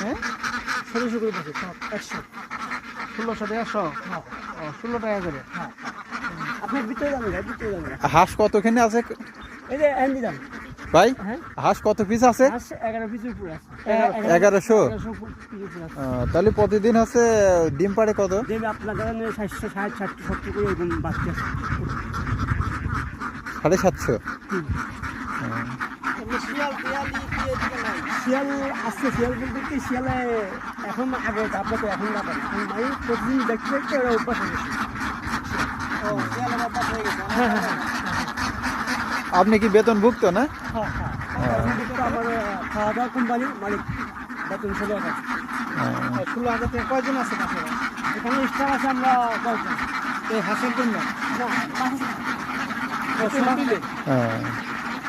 হ্যাঁ? ষোলোশো করে বসে একশো। ষোলোশো টাকা একশো ষোলো টাকা করে হ্যাঁ। যাবেন যাবেন হাঁস কতখানি আছে? ভাই হাঁস কত পিস আছে? এগারোশো? তাহলে প্রতিদিন আছে ডিম পাড়ে কত? সাড়ে সাতশো? শিয়াল আসছে শিয়াল বলতে কি শিয়ালে এখন আগে আপনার তো এখন না পারে আমি প্রতিদিন দেখতে দেখতে ওরা অভ্যাস হয়ে গেছে। হ্যাঁ হ্যাঁ হ্যাঁ আপনি কি বেতনভুক্ত না? হ্যাঁ হ্যাঁ। আমার খাওয়া দাওয়া কোম্পানি মালিক বেতন ষোলো হাজার। ষোলো হাজার থেকে কয়জন আছে এখানে স্টাফ আছে আমরা দশজন। এই হাঁসের জন্য? না মাছ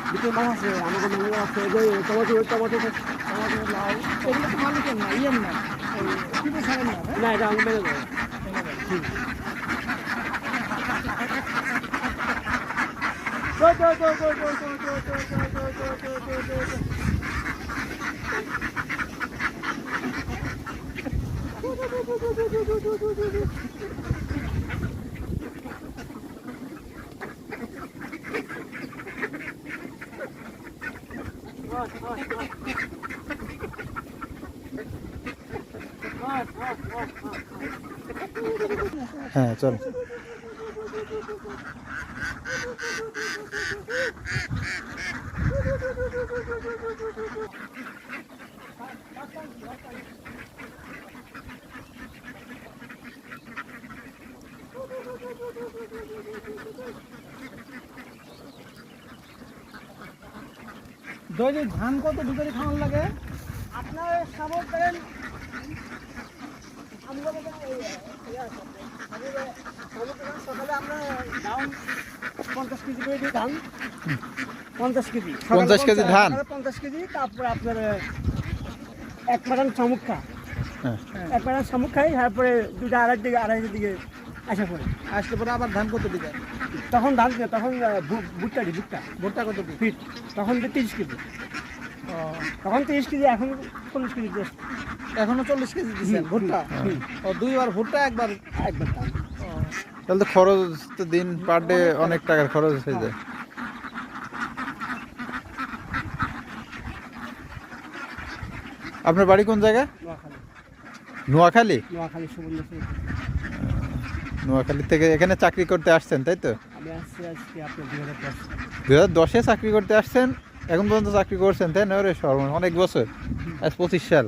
মিলে দুটো মাছ আছে আমাদের মনে আছে টমেটো টমেটো টমেটো লাউ এগুলো তো মালিকের না ইয়ের না কিন্তু ছাড়েন না হ্যাঁ? না এটা আমি মেনে দেবো Go, go, go, go, go, go, go, go, go, go, go, go, go, go. হ্যাঁ চল দৈনিক ধান কত ভিতরে খাওয়ান লাগে? আপনার সামর সকালে আমরা পঞ্চাশ কেজি করে দিই ধান পঞ্চাশ কেজি। সকালে 50 কেজি ধান? পঞ্চাশ কেজি তারপরে আপনার এক প্যাটার্ন শামুক খা। হ্যাঁ। এক প্যাটার্ন শামুক খাই তারপরে দুটা আড়াই দিকে আড়াইটার দিকে আসা পড়ে আসলে পরে আবার ধান কত দিকে তখন ধান দিই, তখন ভুট্টা দিই ভুট্টা। ভুট্টা কত দিকে ফিট। তখন দিই তিরিশ কেজি। তখন তিরিশ কেজি এখন চল্লিশ কেজি দিয়ে এখনও চল্লিশ কেজি দিচ্ছেন ভুট্টা। ও দুইবার ভুট্টা একবার একবার ধান। তাহলে তো খরচ তো দিন পার ডে অনেক টাকার খরচ হয়ে যায়। আপনার বাড়ি কোন জায়গায় নোয়াখালী। নোয়াখালী? নোয়াখালী সুবর্ণপুর নোয়াখালী থেকে এখানে চাকরি করতে আসছেন তাই তো? দু হাজার দশে। চাকরি করতে আসছেন এখন পর্যন্ত চাকরি করছেন তাই না রে সর্ব অনেক বছর আজ পঁচিশ সাল।